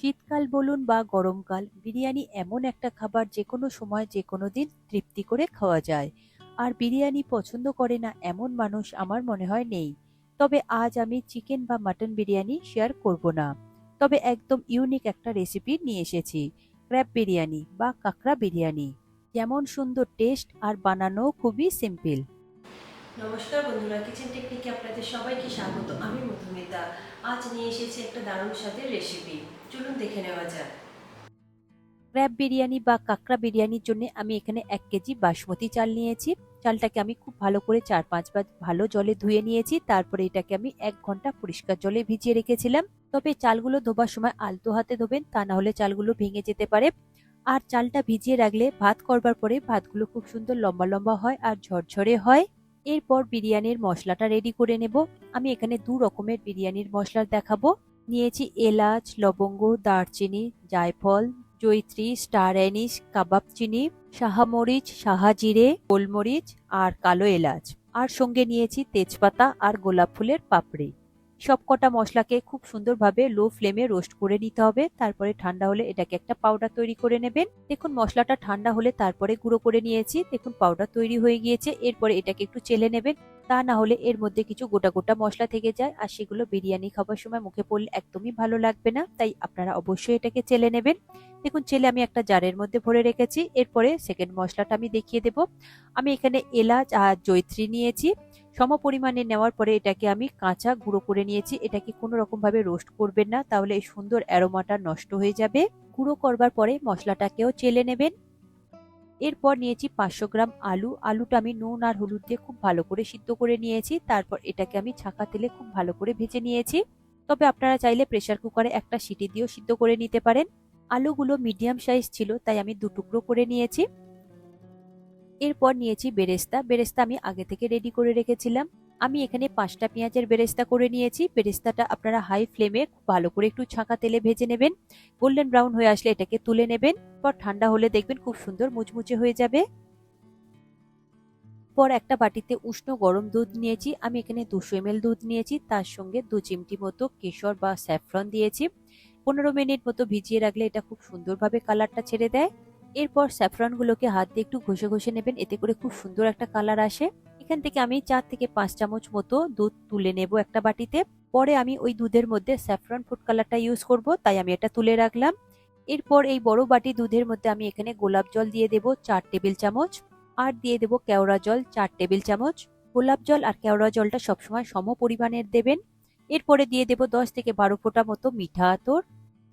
শীতকাল বলুন বা গরমকাল, বিরিয়ানি এমন একটা খাবার যে কোনো সময় যে কোনো দিন তৃপ্তি করে খাওয়া যায়। আর বিরিয়ানি পছন্দ করে না এমন মানুষ আমার মনে হয় নেই। তবে আজ আমি চিকেন বা মাটন বিরিয়ানি শেয়ার করব না। তবে একদম ইউনিক একটা রেসিপি নিয়ে এসেছি, ক্র্যাব বিরিয়ানি বা কাঁকড়া বিরিয়ানি। যেমন সুন্দর টেস্ট আর বানানো খুবই সিম্পল। নমস্কার বন্ধুরা কিচেন টেকনিকে আপনাদের সবাইকে স্বাগত। আমি মধুমিতা। আজ নিয়ে এসেছি একটা দারুণ স্বাদের রেসিপি চলুন দেখে নেওয়া যাক। ক্র্যাব বিরিয়ানি বা কাঁকড়া বিরিয়ানির জন্য আমি এখানে এক কেজি বাসমতি চাল নিয়েছি। চালটাকে আমি খুব ভালো করে চার পাঁচবার ভালো জলে ধুয়ে নিয়েছি। তারপরে এটাকে আমি এক ঘণ্টা পরিষ্কার জলে ভিজিয়ে রেখেছিলাম। তবে চালগুলো ধোবার সময় আলতো হাতে ধোবেন, তা না হলে চালগুলো ভেঙে যেতে পারে। আর চালটা ভিজিয়ে রাখলে ভাত করবার পরে ভাতগুলো খুব সুন্দর লম্বা লম্বা হয় আর ঝরঝরে হয়। এরপর বিরিয়ানির মশলাটা রেডি করে নেব। আমি এখানে দু রকমের বিরিয়ানির মশলা দেখাবো। নিয়েছি এলাচ, লবঙ্গ, দারচিনি, জায়ফল জৈত্রী স্টার অ্যানিস কাবাব চিনি সাহামরিচ সাহাজিরে গোলমরিচ আর কালো এলাচ। আর সঙ্গে নিয়েছি তেজপাতা আর গোলাপ ফুলের পাপড়ি। সবকটা মশলাকে খুব সুন্দরভাবে লো ফ্লেমে রোস্ট করে নিতে হবে। তারপরে ঠান্ডা হলে এটাকে একটা পাউডার তৈরি করে নেবেন। দেখুন, মশলাটা ঠান্ডা হলে তারপরে গুঁড়ো করে নিয়েছি। দেখুন পাউডার তৈরি হয়ে গিয়েছে। এরপরে এটাকে একটু চেলে নেবেন। তা না হলে এর মধ্যে কিছু গোটা গোটা মশলা থেকে যায়। আর সেগুলো বিরিয়ানি খাবার সময় মুখে পড়লে একদমই ভালো লাগবে না। তাই আপনারা অবশ্যই এটাকে চেলে নেবেন। দেখুন, চেলে আমি একটা জারের মধ্যে ভরে রেখেছি। এরপরে সেকেন্ড মশলাটা আমি দেখিয়ে দেব। আমি এখানে এলাচ আর জৈত্রী নিয়েছি। সম পরিমাণে নেওয়ার পরে এটাকে আমি কাঁচা গুঁড়ো করে নিয়েছি। এটাকে কোনো রকম ভাবে রোস্ট করবেন না, তাহলে এই সুন্দর অ্যারোমাটা নষ্ট হয়ে যাবে। গুঁড়ো করবার পরে মশলাটাকেও চেলে নেবেন। এরপর নিয়েছি পাঁচশো গ্রাম আলু। আলুটা আমি নুন আর হলুদ দিয়ে খুব ভালো করে সিদ্ধ করে নিয়েছি। তারপর এটাকে আমি ছাঁকা তেলে খুব ভালো করে ভেজে নিয়েছি। তবে আপনারা চাইলে প্রেশার কুকারে একটা সিটি দিয়েও সিদ্ধ করে নিতে পারেন। আলুগুলো মিডিয়াম সাইজ ছিল, তাই আমি দু টুকরো করে নিয়েছি। এরপর নিয়েছি বেরেস্তা। বেরেস্তা আমি আগে থেকে রেডি করে রেখেছিলাম। আমি এখানে পাঁচটা পেঁয়াজের বেরেস্তা করে নিয়েছি। বেরেস্তাটা আপনারা হাই ফ্লেমে ভালো করে একটু ছাঁকা তেলে ভেজে নেবেন। গোল্ডেন ব্রাউন হয়ে আসলে এটাকে তুলে নেবেন। পর ঠান্ডা হলে দেখবেন খুব সুন্দর মুচমুচে হয়ে যাবে। পর একটা বাটিতে উষ্ণ গরম দুধ নিয়েছি। আমি এখানে দুশো এম দুধ নিয়েছি। তার সঙ্গে দু চিমটি মতো কেশর বা স্যাফরন দিয়েছি। পনেরো মিনিট মতো ভিজিয়ে রাখলে এটা খুব সুন্দরভাবে কালারটা ছেড়ে দেয়। এরপর স্যাফরনগুলোকে হাত দিয়ে একটু ঘষে ঘষে নেবেন, এতে করে খুব সুন্দর একটা কালার আসে। এখান থেকে আমি চার থেকে পাঁচ চামচ মতো দুধ তুলে নেব একটা বাটিতে। পরে আমি ওই দুধের মধ্যে স্যাফরন ফুড কালারটা ইউজ করব, তাই আমি এটা তুলে রাখলাম। এরপর এই বড় বাটি দুধের মধ্যে আমি এখানে গোলাপ জল দিয়ে দেব চার টেবিল চামচ, আর দিয়ে দেব কেওড়া জল চার টেবিল চামচ। গোলাপ জল আর কেওড়া জলটা সবসময় সম পরিমাণের দেবেন। এরপরে দিয়ে দেব দশ থেকে বারো ফোঁটা মতো মিঠা আতর।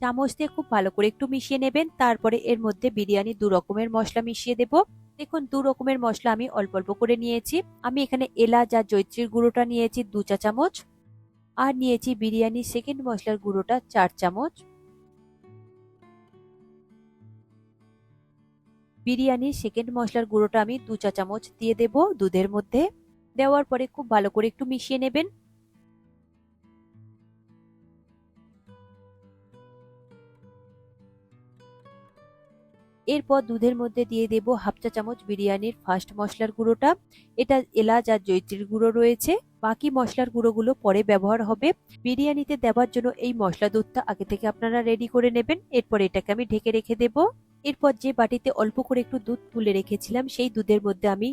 চামচ দিয়ে খুব ভালো করে একটু মিশিয়ে নেবেন, তারপরে এর মধ্যে বিরিয়ানি দু রকমের মশলা মিশিয়ে দেব। দেখুন, দু রকমের মশলা আমি অল্প অল্প করে নিয়েছি। আমি এখানে এলাচ আর জৈত্রীর গুঁড়োটা নিয়েছি দু চা চামচ। আর নিয়েছি বিরিয়ানি সেকেন্ড মশলার গুঁড়োটা চার চামচ। বিরিয়ানির সেকেন্ড মশলার গুঁড়োটা আমি দু চা চামচ দিয়ে দেব দুধের মধ্যে। দেওয়ার পরে খুব ভালো করে একটু মিশিয়ে নেবেন। এরপর দুধের মধ্যে দিয়ে দেব হাফ চা চামচ বিরিয়ানির ফার্স্ট মশলার গুঁড়োটা। এটা এলাচ আর জৈত্রীর গুঁড়ো রয়েছে। বাকি মশলার গুঁড়োগুলো পরে ব্যবহার হবে। বিরিয়ানিতে দেওয়ার জন্য এই মশলা দুধটা আগে থেকে আপনারা রেডি করে নেবেন। এরপর এটাকে আমি ঢেকে রেখে দেব। এরপর যে বাটিতে অল্প করে একটু দুধ তুলে রেখেছিলাম, সেই দুধের মধ্যে আমি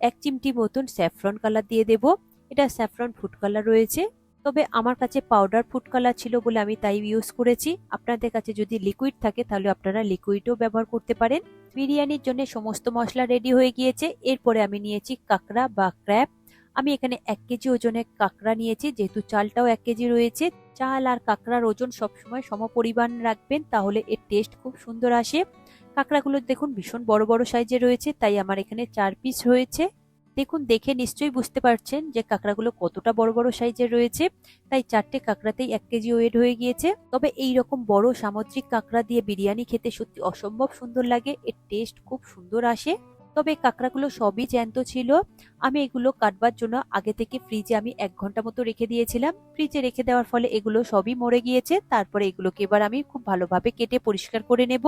এক চিমটি মতন স্যাফরন কালার দিয়ে দেব। এটা স্যাফরন ফুড কালার রয়েছে। তবে আমার কাছে পাউডার ফুড কালার ছিল বলে আমি তাই ইউজ করেছি। আপনাদের কাছে যদি লিকুইড থাকে তাহলে আপনারা লিকুইডও ব্যবহার করতে পারেন। বিরিয়ানির জন্য সমস্ত মশলা রেডি হয়ে গিয়েছে। এরপরে আমি নিয়েছি কাঁকড়া বা ক্র্যাপ আমি এখানে এক কেজি ওজনের কাঁকড়া নিয়েছি, যেহেতু চালটাও এক কেজি রয়েছে। চাল আর কাঁকড়ার ওজন সবসময় সমপরিমাণ রাখবেন, তাহলে এর টেস্ট খুব সুন্দর আসে। কাঁকড়াগুলো দেখুন ভীষণ বড় বড় সাইজের রয়েছে, তাই আমার এখানে চার পিস রয়েছে। দেখুন, দেখে নিশ্চয়ই বুঝতে পারছেন যে কাঁকড়াগুলো কতটা বড় বড় সাইজের রয়েছে। তাই চারটে কাঁকড়াতেই এক কেজি ওয়েট হয়ে গিয়েছে। তবে এই রকম বড় সামুদ্রিক কাঁকড়া দিয়ে বিরিয়ানি খেতে সত্যি অসম্ভব সুন্দর লাগে। এর টেস্ট খুব সুন্দর আসে। তবে কাঁকড়াগুলো সবই জ্যান্ত ছিল। আমি এগুলো কাটবার জন্য আগে থেকে ফ্রিজে আমি এক ঘণ্টা মতো রেখে দিয়েছিলাম। ফ্রিজে রেখে দেওয়ার ফলে এগুলো সবই মরে গিয়েছে। তারপরে এগুলোকে এবার আমি খুব ভালোভাবে কেটে পরিষ্কার করে নেব।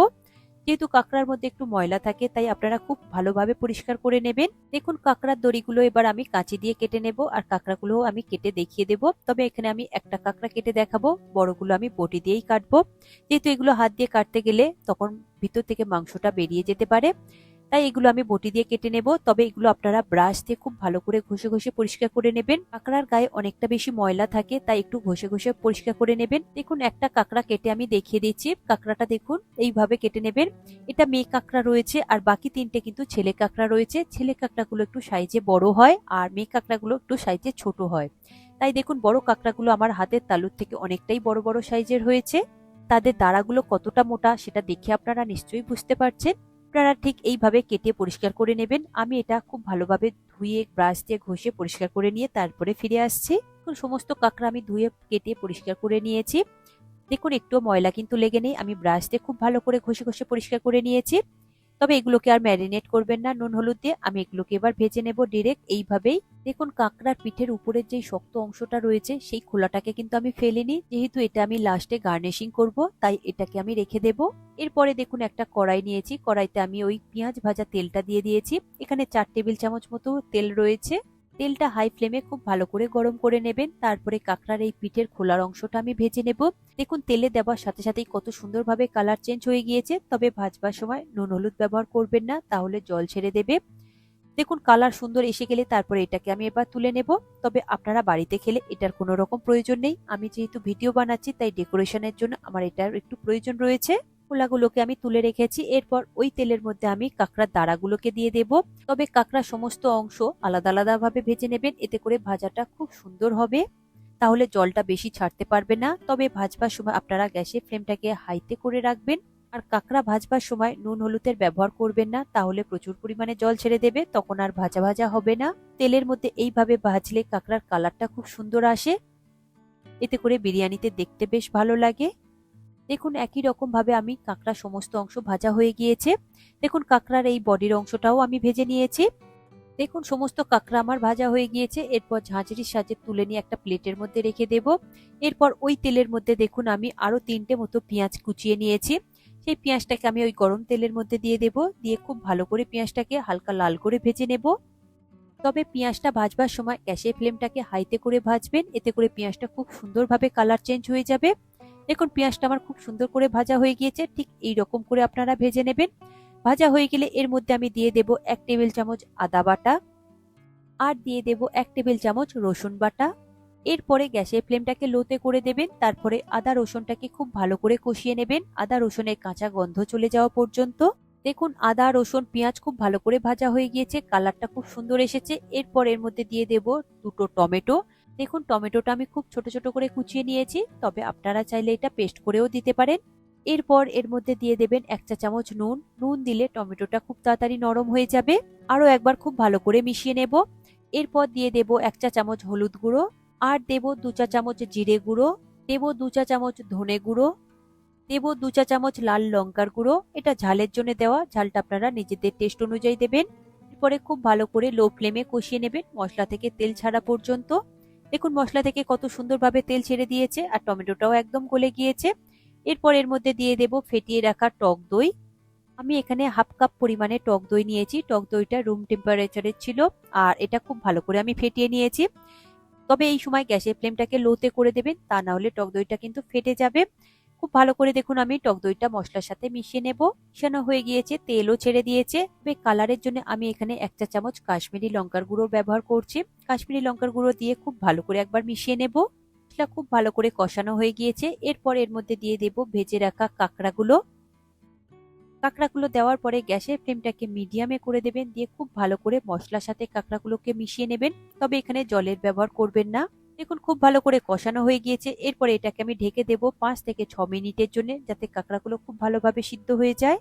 যেহেতু কাঁকড়ার মধ্যে একটু ময়লা থাকে, তাই আপনারা খুব ভালোভাবে পরিষ্কার করে নেবেন। দেখুন, কাঁকড়ার দড়িগুলো এবার আমি কাঁচি দিয়ে কেটে নেব আর কাঁকড়াগুলো আমি কেটে দেখিয়ে দেব। তবে এখানে আমি একটা কাঁকড়া কেটে দেখাবো, বড়গুলো আমি বটি দিয়েই কাটবো। যেহেতু এগুলো হাত দিয়ে কাটতে গেলে তখন ভিতর থেকে মাংসটা বেরিয়ে যেতে পারে। তাই এগুলো আমি বটি দিয়ে কেটে নেব। তবে এগুলো আপনারা ব্রাশ দিয়ে খুব ভালো করে ঘষে ঘষে পরিষ্কার করে নেবেন। কাঁকড়ার গায়ে অনেকটা বেশি ময়লা থাকে, তাই একটু ঘষে ঘষে পরিষ্কার করে নেবেন। দেখুন, একটা কাঁকড়া কেটে আমি দেখিয়ে দিচ্ছি। কাঁকড়াটা দেখুন, এইভাবে কেটে নেবেন। এটা মেয়ে কাঁকড়া রয়েছে, আর বাকি তিনটে কিন্তু ছেলে কাঁকড়া রয়েছে। ছেলে কাঁকড়াগুলো একটু সাইজে বড় হয়, আর মেয়ে কাঁকড়াগুলো একটু সাইজে ছোট হয়। তাই দেখুন, বড় কাঁকড়াগুলো আমার হাতের তালুর থেকে অনেকটাই বড় বড় সাইজের হয়েছে। তাদের দাঁড়াগুলো কতটা মোটা, সেটা দেখে আপনারা নিশ্চয়ই বুঝতে পারছেন। আপনারা ঠিক এইভাবে কেটে পরিষ্কার করে নেবেন। আমি এটা খুব ভালোভাবে ধুয়ে, ব্রাশ দিয়ে ঘষে পরিষ্কার করে নিয়ে তারপরে ফিরে আসছি। সমস্ত কাঁকড়া আমি ধুয়ে, কেটে পরিষ্কার করে নিয়েছি। দেখুন একটু ময়লা কিন্তু লেগে নেই। আমি ব্রাশ দিয়ে খুব ভালো করে ঘষে ঘষে পরিষ্কার করে নিয়েছি। তবে এগুলোকে আর ম্যারিনেট করবেন না, নুন, হলুদ দিয়ে। আমি এগুলোকে এবার ভেজে নেব ডিরেক্ট এইভাবেই দেখুন কাঁকড়ার পিঠের উপরের যে শক্ত অংশটা রয়েছে, সেই খোলাটাকে কিন্তু আমি ফেলিনি। যেহেতু এটা আমি লাস্টে গার্নিশিং করব, তাই এটাকে আমি রেখে দেব। এরপরে দেখুন একটা কড়াই নিয়েছি। কড়াইতে আমি ওই পেঁয়াজ ভাজা তেলটা দিয়ে দিয়েছি। এখানে চার টেবিল চামচ মতো তেল রয়েছে। তেলটা হাই ফ্লেমে খুব ভালো করে গরম করে নেবেন। তারপরে কাঁকড়ার এই পিঠের খোলার অংশটা আমি ভেজে নেব। দেখুন, তেলে দেওয়ার সাথে সাথেই কত সুন্দরভাবে কালার চেঞ্জ হয়ে গিয়েছে। তবে ভাজবার সময় নুন হলুদ ব্যবহার করবেন না, তাহলে জল ছেড়ে দেবে। দেখুন কালার সুন্দর এসে গেলে তারপরে এটাকে আমি এবার তুলে নেব। তবে আপনারা বাড়িতে খেলে এটার কোনো রকম প্রয়োজন নেই। আমি যেহেতু ভিডিও বানাচ্ছি, তাই ডেকোরেশনের জন্য আমার এটার একটু প্রয়োজন রয়েছে। খোলাগুলোকে আমি তুলে রেখেছি। এরপর ওই তেলের মধ্যে আমি কাঁকড়ার দাঁড়াগুলোকে দিয়ে দেব। তবে কাঁকড়ার সমস্ত অংশ আলাদা আলাদা ভাবে ভেজে নেবেন। এতে করে ভাজাটা খুব সুন্দর হবে। তাহলে জলটা বেশি ছাড়তে পারবে না। তবে ভাজবার সময় আপনারা গ্যাসের ফ্লেমটাকে হাইতে করে রাখবেন। আর কাঁকড়া ভাজবার সময় নুন হলুদের ব্যবহার করবেন না। তাহলে প্রচুর পরিমাণে জল ছেড়ে দেবে। তখন আর ভাজা ভাজা হবে না। তেলের মধ্যে এইভাবে ভাজলে কাঁকড়ার কালারটা খুব সুন্দর আসে। এতে করে বিরিয়ানিতে দেখতে বেশ ভালো লাগে। দেখুন, একই রকম ভাবে আমি কাঁকড়া সমস্ত অংশ ভাজা হয়ে গিয়েছে। দেখুন, কাঁকড়ার এই বডির অংশটাও আমি ভেজে নিয়েছি। দেখুন, সমস্ত কাঁকড়া আমার ভাজা হয়ে গিয়েছে। এরপর ঝাঁঝরির সাহায্যে তুলে নিয়ে একটা প্লেটের মধ্যে রেখে দেব। এরপর ওই তেলের মধ্যে দেখুন, আমি আরও তিনটে মতো পেঁয়াজ কুচিয়ে নিয়েছি। সেই পেঁয়াজটাকে আমি ওই গরম তেলের মধ্যে দিয়ে দেব। দিয়ে খুব ভালো করে পেঁয়াজটাকে হালকা লাল করে ভেজে নেব। তবে পেঁয়াজটা ভাজবার সময় গ্যাসের ফ্লেমটাকে হাইতে করে ভাজবেন। এতে করে পেঁয়াজটা খুব সুন্দরভাবে কালার চেঞ্জ হয়ে যাবে। দেখুন, পেঁয়াজটা আমার খুব সুন্দর করে ভাজা হয়ে গিয়েছে। ঠিক এই রকম করে আপনারা ভেজে নেবেন। ভাজা হয়ে গেলে এর মধ্যে আমি দিয়ে দেব এক টেবিল চামচ আদা বাটা আর দিয়ে দেব এক টেবিল চামচ রসুন বাটা। এরপরে গ্যাসের ফ্লেমটাকে লোতে করে দেবেন। তারপরে আদা রসুনটাকে খুব ভালো করে কষিয়ে নেবেন। আদা রসুনের কাঁচা গন্ধ চলে যাওয়া পর্যন্ত। দেখুন, আদা, রসুন, পেঁয়াজ খুব ভালো করে ভাজা হয়ে গিয়েছে। কালারটা খুব সুন্দর এসেছে। এরপর এর মধ্যে দিয়ে দেব দুটো টমেটো। দেখুন, টমেটোটা আমি খুব ছোট ছোট করে কুচিয়ে নিয়েছি, তবে আপনারা চাইলে এটা পেস্ট করেও দিতে পারেন। এরপর এর মধ্যে দিয়ে দেবেন এক চা চামচ নুন। নুন দিলে টমেটোটা খুব তাড়াতাড়ি নরম হয়ে যাবে। আরও একবার খুব ভালো করে মিশিয়ে নেব। এরপর দিয়ে দেব এক চা চামচ হলুদ গুঁড়ো আর দেব দু চা চামচ জিরে গুঁড়ো, দেব দু চা চামচ ধনে গুঁড়ো, দেব দু চা চামচ লাল লঙ্কার গুঁড়ো। এটা ঝালের জন্য দেওয়া, ঝালটা আপনারা নিজেদের টেস্ট অনুযায়ী দেবেন। এরপরে খুব ভালো করে লো ফ্লেমে কষিয়ে নেবেন, মশলা থেকে তেল ছাড়া পর্যন্ত। দেখুন মশলা থেকে কত সুন্দরভাবে তেল ছেড়ে দিয়েছে আর টমেটোটাও একদম গলে গিয়েছে। এরপর এর মধ্যে দিয়ে দেব ফেটিয়ে রাখা টক দই। আমি এখানে হাফ কাপ পরিমাণে টক দই নিয়েছি। টক দইটা রুম টেম্পারেচারের ছিল আর এটা খুব ভালো করে আমি ফেটিয়ে নিয়েছি। তবে এই সময় গ্যাসের ফ্লেমটাকে লোতে করে দেবেন, তা না হলে টক দইটা কিন্তু ফেটে যাবে। খুব ভালো করে দেখুন, আমি টক দইটা মশলার সাথে মিশিয়ে নেব। মিশানো হয়ে গিয়েছে, তেলও ছেড়ে দিয়েছে। তবে কালারের জন্য আমি এখানে এক চা চামচ কাশ্মীরি লঙ্কার গুঁড়ো ব্যবহার করছি। কাশ্মীরি লঙ্কার গুঁড়ো দিয়ে খুব ভালো করে একবার মিশিয়ে নেব। মশলা খুব ভালো করে কষানো হয়ে গিয়েছে। এরপর এর মধ্যে দিয়ে দেব ভেজে রাখা কাঁকড়াগুলো। কাঁকড়াগুলো দেওয়ার পরে গ্যাসের ফ্লেমটাকে মিডিয়ামে করে দেবেন। দিয়ে খুব ভালো করে মশলার সাথে কাঁকড়াগুলোকে মিশিয়ে নেবেন। তবে এখানে জলের ব্যবহার করবেন না। দেখুন, খুব ভালো করে কষানো হয়ে গিয়েছে। এরপরে এটাকে আমি ঢেকে দেব পাঁচ থেকে ছ মিনিটের জন্য, যাতে কাঁকড়াগুলো খুব ভালোভাবে সিদ্ধ হয়ে যায়।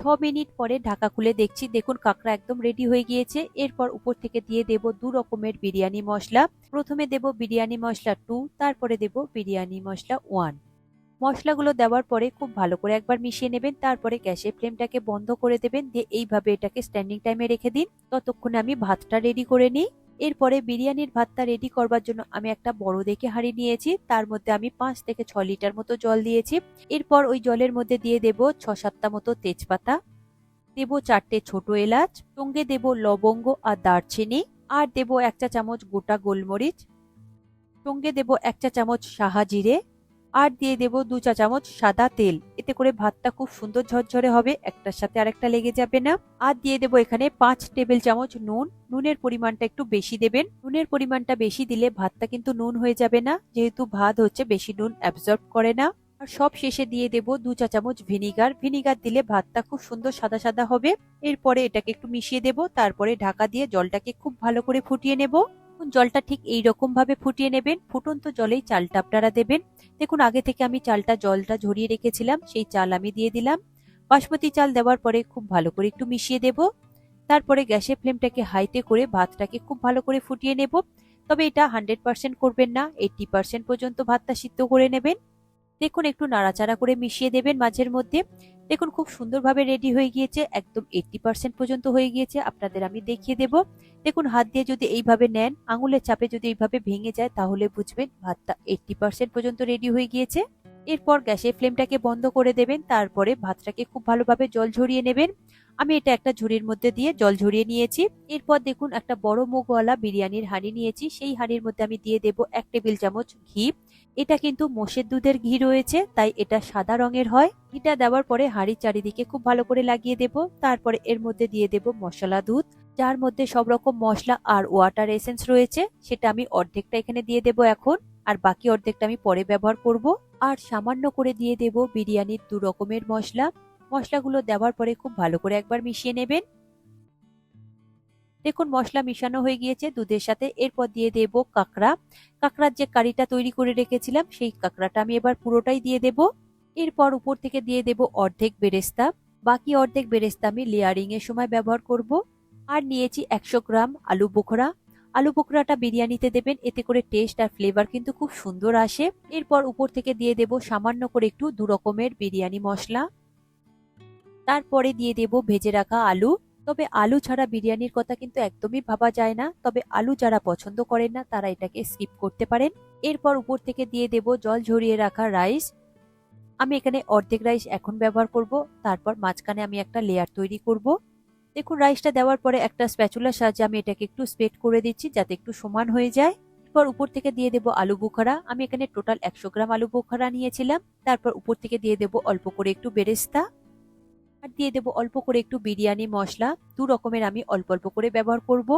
ছ মিনিট পরে ঢাকা খুলে দেখছি, দেখুন কাঁকড়া একদম রেডি হয়ে গিয়েছে। এরপর উপর থেকে দিয়ে দেব দু রকমের বিরিয়ানি মশলা। প্রথমে দেব বিরিয়ানি মশলা টু তারপরে দেব বিরিয়ানি মশলা ওয়ান মশলাগুলো দেওয়ার পরে খুব ভালো করে একবার মিশিয়ে নেবেন, তারপরে গ্যাসের ফ্লেমটাকে বন্ধ করে দেবেন। দিয়ে এইভাবে এটাকে স্ট্যান্ডিং টাইমে রেখে দিন। ততক্ষণে আমি ভাতটা রেডি করে নিই। এরপরে বিরিয়ানির ভাতটা রেডি করবার জন্য আমি একটা বড় দেখে হাঁড়ি নিয়েছি। তার মধ্যে আমি পাঁচ থেকে ছ লিটার মতো জল দিয়েছি। এরপর ওই জলের মধ্যে দিয়ে দেব ছ সাতটা মতো তেজপাতা। দেব চারটে ছোট এলাচ। সঙ্গে দেব লবঙ্গ আর দারচিনি। আর দেব এক চা চামচ গোটা গোলমরিচ। সঙ্গে দেব এক চা চামচ সাহা জিরে। আর দিয়ে দেব দু চা চামচ সাদা তেল। এতে করে ভাতটা খুব সুন্দর ঝরঝরে হবে, একটার সাথে আরেকটা লেগে যাবে না। আর দিয়ে দেব এখানে পাঁচ টেবিল চামচ নুন। নুনের পরিমাণটা একটু বেশি দেবেন। নুনের পরিমাণটা বেশি দিলে ভাতটা কিন্তু নুন হয়ে যাবে না, যেহেতু ভাত হচ্ছে বেশি নুন অ্যাবজর্ব করে না। আর সব শেষে দিয়ে দেব দু চা চামচ ভিনিগার। ভিনিগার দিলে ভাতটা খুব সুন্দর সাদা সাদা হবে। এরপরে এটাকে একটু মিশিয়ে দেব। তারপরে ঢাকা দিয়ে জলটাকে খুব ভালো করে ফুটিয়ে নেব। জলটা ঠিক এই রকম ভাবে ফুটিয়ে নেবেন। ফুটন্ত জলেই চালটা আপনারা দেবেন। দেখুন, আগে থেকে আমি চালটা, জলটা ঝরিয়ে রেখেছিলাম, সেই চাল আমি দিয়ে দিলাম। বাসমতি চাল দেওয়ার পরে খুব ভালো করে একটু মিশিয়ে দেব। তারপরে গ্যাসের ফ্লেমটাকে হাইতে করে ভাতটাকে খুব ভালো করে ফুটিয়ে নেব। তবে এটা হান্ড্রেড পার্সেন্ট করবেন না, এইটটি পার্সেন্ট পর্যন্ত ভাতটা সিদ্ধ করে নেবেন। দেখুন, একটু নাড়াচাড়া করে মিশিয়ে দেবেন মাঝের মধ্যে। দেখুন, খুব সুন্দরভাবে রেডি হয়ে গিয়েছে, একদম এইটটি পার্সেন্ট পর্যন্ত হয়ে গিয়েছে, আপনাদের আমি দেখিয়ে দেব। দেখুন, হাত দিয়ে যদি এইভাবে নেন, আঙুলের চাপে যদি এইভাবে ভেঙে যায়, তাহলে বুঝবেন ভাতটা এইটটি পার্সেন্ট পর্যন্ত রেডি হয়ে গিয়েছে। এরপর গ্যাসের ফ্লেমটাকে বন্ধ করে দেবেন, তারপরে ভাতটাকে খুব ভালোভাবে জল ঝরিয়ে নেবেন। আমি এটা একটা ঝুড়ির মধ্যে দিয়ে জল ঝরিয়ে নিয়েছি। এরপর দেখুন, একটা বড় মুগওয়ালা বিরিয়ানির হাঁড়ি নিয়েছি, সেই হাঁড়ির মধ্যে আমি দিয়ে দেব এক টেবিল চামচ ঘি। এটা কিন্তু মোষের দুধের ঘি রয়েছে, তাই এটা সাদা রঙের হয়। ঘিটা দেওয়ার পরে হাঁড়ির চারিদিকে খুব ভালো করে লাগিয়ে দেব। তারপরে এর মধ্যে দিয়ে দেব মশলা দুধ। যার মধ্যে সব রকম মশলা আর ওয়াটার এসেন্স রয়েছে, সেটা আমি অর্ধেকটা এখানে দিয়ে দেব এখন। আর বাকি অর্ধেকটা আমি পরে ব্যবহার করব। আর সামান্য করে দিয়ে দেব বিরিয়ানির দু রকমের মশলা। মশলাগুলো দেওয়ার পরে খুব ভালো করে একবার মিশিয়ে নেবেন। দেখুন, মশলা মিশানো হয়ে গিয়েছে, দুধের সাথে। এরপর দিয়ে দেব কাঁকড়া। কাঁকড়ার যে কারিটা তৈরি করে রেখেছিলাম, সেই কাঁকড়াটা আমি এবার পুরোটাই দিয়ে দেব। এরপর উপর থেকে দিয়ে দেব অর্ধেক বেরেস্তা। বাকি অর্ধেক বেরেস্তা আমি লেয়ারিং এর সময় ব্যবহার করব। আর নিয়েছি একশো গ্রাম আলু বোখরা। আলু বোখরাটা বিরিয়ানিতে দেবেন, এতে করে টেস্ট আর ফ্লেভার কিন্তু খুব সুন্দর আসে। এরপর উপর থেকে দিয়ে দেব সামান্য করে একটু দু রকমের বিরিয়ানি মশলা। তারপরে দিয়ে দেব ভেজে রাখা আলু। তবে আলু ছাড়া বিরিয়ানির কথা কিন্তু একদমই ভাবা যায় না। তবে আলু যারা পছন্দ করেন না, তারা এটাকে স্কিপ করতে পারেন। এরপর উপর থেকে দিয়ে দেব জল ঝরিয়ে রাখা রাইস আমি এখানে অর্ধেক রাইস এখন ব্যবহার করব। তারপর মাঝখানে আমি একটা লেয়ার তৈরি করব। দেখুন রাইসটা দেওয়ার পরে একটা স্প্যাচুলার সাহায্যে আমি এটাকে একটু স্প্রেড করে দিচ্ছি যাতে একটু সমান হয়ে যায়। এরপর উপর থেকে দিয়ে দেব আলু বোখারা। আমি এখানে টোটাল একশো গ্রাম আলু বোখারা নিয়েছিলাম। তারপর উপর থেকে দিয়ে দেব অল্প করে একটু বেরেস্তা। আর দিয়ে দেব অল্প করে একটু বিরিয়ানি, মশলা। দু রকমের আমি অল্প অল্প করে ব্যবহার করব।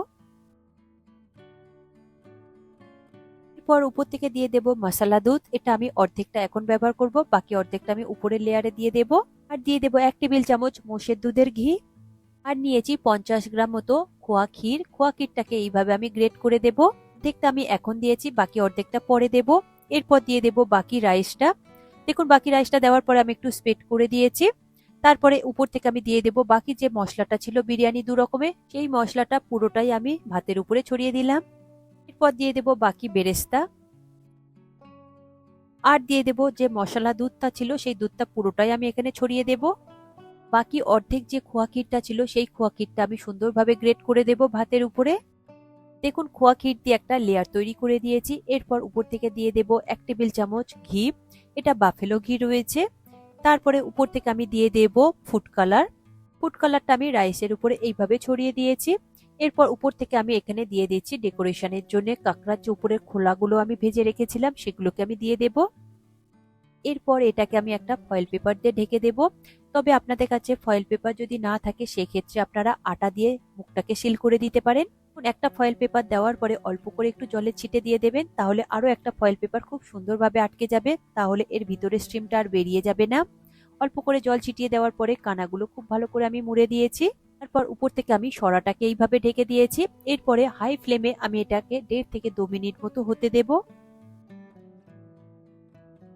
এরপর উপর থেকে দিয়ে দেব মশলা দুধ। এটা আমি অর্ধেকটা এখন ব্যবহার করব, বাকি অর্ধেকটা আমি উপরের লেয়ারে দিয়ে দেব। আর দিয়ে দেব এক টেবিল চামচ মোষের দুধের ঘি। আর নিয়েছি পঞ্চাশ গ্রাম মতো খোয়া ক্ষীর। খোয়া ক্ষীরটাকে এইভাবে আমি গ্রেট করে দেব। অর্ধেকটা আমি এখন দিয়েছি, বাকি অর্ধেকটা পরে দেব। এরপর দিয়ে দেব বাকি রাইসটা দেখুন, বাকি রাইসটা দেওয়ার পরে আমি একটু স্প্রেড করে দিয়েছি। তারপরে উপর থেকে আমি দিয়ে দেব বাকি যে মশলাটা ছিল বিরিয়ানি দু রকমের সেই মশলাটা পুরোটাই আমি ভাতের উপরে ছড়িয়ে দিলাম। এরপর দিয়ে দেব বাকি বেরেস্তা। আর দিয়ে দেব যে মশলা দুধটা ছিল, সেই দুধটা পুরোটাই আমি এখানে ছড়িয়ে দেব। বাকি অর্ধেক যে খোয়া ক্ষীরটা ছিল, সেই খোয়া ক্ষীরটা আমি সুন্দরভাবে গ্রেট করে দেব ভাতের উপরে। দেখুন, খোয়া ক্ষীর দিয়ে একটা লেয়ার তৈরি করে দিয়েছি। এরপর উপর থেকে দিয়ে দেব এক টেবিল চামচ ঘি। এটা বাফেলো ঘি রয়েছে। তারপরে উপর থেকে আমি দিয়ে দেব ফুড কালার ফুড কালারটা আমি রাইসের উপরে এইভাবে ছড়িয়ে দিয়েছি। এরপর উপর থেকে আমি এখানে দিয়ে দিচ্ছি ডেকোরেশনের জন্য কাঁকড়ার যে উপরের খোলাগুলো আমি ভেজে রেখেছিলাম সেগুলোকে আমি দিয়ে দেব। এরপর এটাকে আমি একটা ফয়েল পেপার দিয়ে ঢেকে দেব। তবে আপনাদের কাছে ফয়েল পেপার যদি না থাকে, সেক্ষেত্রে আপনারা আটা দিয়ে মুখটাকে সিল করে দিতে পারেন। একটা ফয়েল পেপার দেওয়ার পরে অল্প করে একটু জলে ছিটে দিয়ে দেবেন, তাহলে আরও একটা ফয়েল পেপার খুব সুন্দরভাবে আটকে যাবে, তাহলে এর ভিতরে স্ট্রিমটা আর বেরিয়ে যাবে না। অল্প করে জল ছিটিয়ে দেওয়ার পরে কানাগুলো খুব ভালো করে আমি মুড়ে দিয়েছি। তারপর উপর থেকে আমি সরাটাকে এইভাবে ঢেকে দিয়েছি। এরপরে হাই ফ্লেমে আমি এটাকে দেড় থেকে দু মিনিট মতো হতে দেব।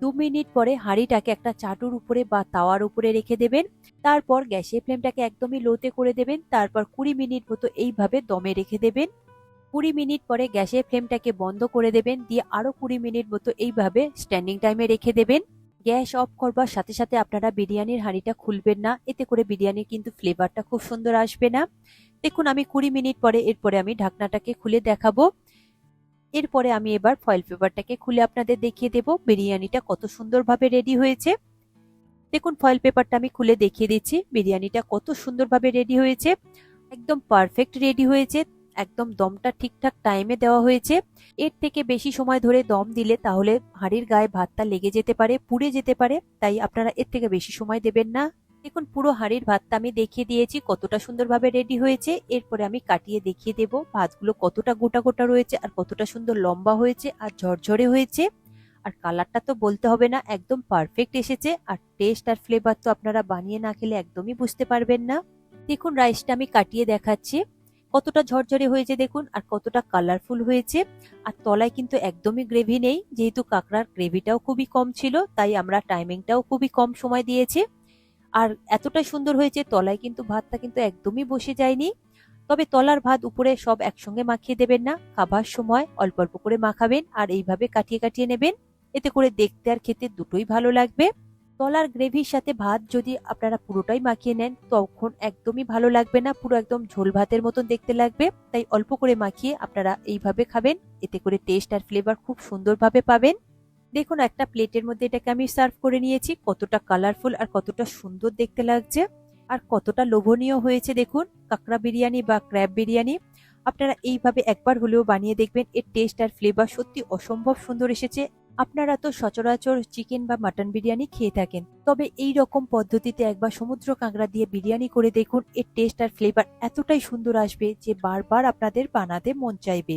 দু মিনিট পরে হাঁড়িটাকে একটা চাটুর উপরে বা তাওয়ার উপরে রেখে দেবেন। তারপর গ্যাসের ফ্লেমটাকে একদমই লোতে করে দেবেন। তারপর কুড়ি মিনিট মতো এইভাবে দমে রেখে দেবেন। কুড়ি মিনিট পরে গ্যাসের ফ্লেমটাকে বন্ধ করে দেবেন। দিয়ে আরও কুড়ি মিনিট মতো এইভাবে স্ট্যান্ডিং টাইমে রেখে দেবেন। গ্যাস অফ করবার সাথে সাথে আপনারা বিরিয়ানির হাঁড়িটা খুলবেন না। এতে করে বিরিয়ানির কিন্তু ফ্লেভারটা খুব সুন্দর আসবে না। দেখুন, আমি কুড়ি মিনিট পরে এরপরে আমি ঢাকনাটাকে খুলে দেখাবো। এরপরে আমি এবার ফয়েল পেপারটাকে খুলে আপনাদের দেখিয়ে দেব। বিরিয়ানিটা কত সুন্দরভাবে রেডি হয়েছে। দেখুন ফয়েল পেপারটা আমি খুলে দেখিয়ে দিচ্ছি। বিরিয়ানিটা কত সুন্দরভাবে রেডি হয়েছে। একদম পারফেক্ট রেডি হয়েছে। একদম দমটা ঠিকঠাক টাইমে দেওয়া হয়েছে। এর থেকে বেশি সময় ধরে দম দিলে তাহলে হাঁড়ির গায়ে ভাতটা লেগে যেতে পারে, পুড়ে যেতে পারে। তাই আপনারা এর থেকে বেশি সময় দেবেন না। দেখুন, পুরো হাঁড়ির ভাতটা আমি দেখিয়ে দিয়েছি, কতটা সুন্দরভাবে রেডি হয়েছে। এরপরে আমি কাটিয়ে দেখিয়ে দেব ভাতগুলো কতটা গোটা গোটা রয়েছে আর কতটা সুন্দর লম্বা হয়েছে আর ঝরঝরে হয়েছে। আর কালারটা তো বলতে হবে না, একদম পারফেক্ট এসেছে। আর টেস্ট আর ফ্লেভার তো আপনারা বানিয়ে না খেলে একদমই বুঝতে পারবেন না। দেখুন রাইসটা আমি কাটিয়ে দেখাচ্ছি। কতটা ঝরঝরে হয়েছে দেখুন, আর কতটা কালারফুল হয়েছে। আর তলায় কিন্তু একদমই গ্রেভি নেই, যেহেতু কাঁকড়ার গ্রেভিটাও খুবই কম ছিল, তাই আমরা টাইমিংটাও খুবই কম সময় দিয়েছি। আর এতটা সুন্দর হয়েছে, তলায় কিন্তু ভাতটা কিন্তু একদমই বসে যায়নি। তবে তলার ভাত উপরে সব একসঙ্গে মাখিয়ে দেবেন না, খাবার সময় অল্প অল্প করে মাখাবেন আর এইভাবে কাটিয়ে কাটিয়ে নেবেন। এতে করে দেখতে আর খেতে দুটোই ভালো লাগবে। তলার গ্রেভির সাথে ভাত যদি আপনারা পুরোটাই মাখিয়ে নেন, তখন একদমই ভালো লাগবে না, পুরো একদম ঝোল ভাতের মতন দেখতে লাগবে। তাই অল্প করে মাখিয়ে আপনারা এইভাবে খাবেন, এতে করে টেস্ট আর ফ্লেভার খুব সুন্দরভাবে পাবেন। দেখুন, একটা প্লেটের মধ্যে এটাকে আমি সার্ভ করে নিয়েছি। কতটা কালারফুল আর কতটা সুন্দর দেখতে লাগছে। আর কতটা লোভনীয় হয়েছে দেখুন, কাঁকড়া বিরিয়ানি বা ক্র্যাব বিরিয়ানি। আপনারা এইভাবে একবার হলেও বানিয়ে দেখবেন, এর টেস্ট আর ফ্লেভার সত্যি অসম্ভব সুন্দর এসেছে। আপনারা তো সচরাচর চিকেন বা মাটন বিরিয়ানি খেয়ে থাকেন। তবে এই রকম পদ্ধতিতে একবার সমুদ্র কাঁকড়া দিয়ে বিরিয়ানি করে দেখুন, এর টেস্ট আর ফ্লেভার এতটাই সুন্দর আসবে যে বারবার আপনাদের বানাতে মন চাইবে।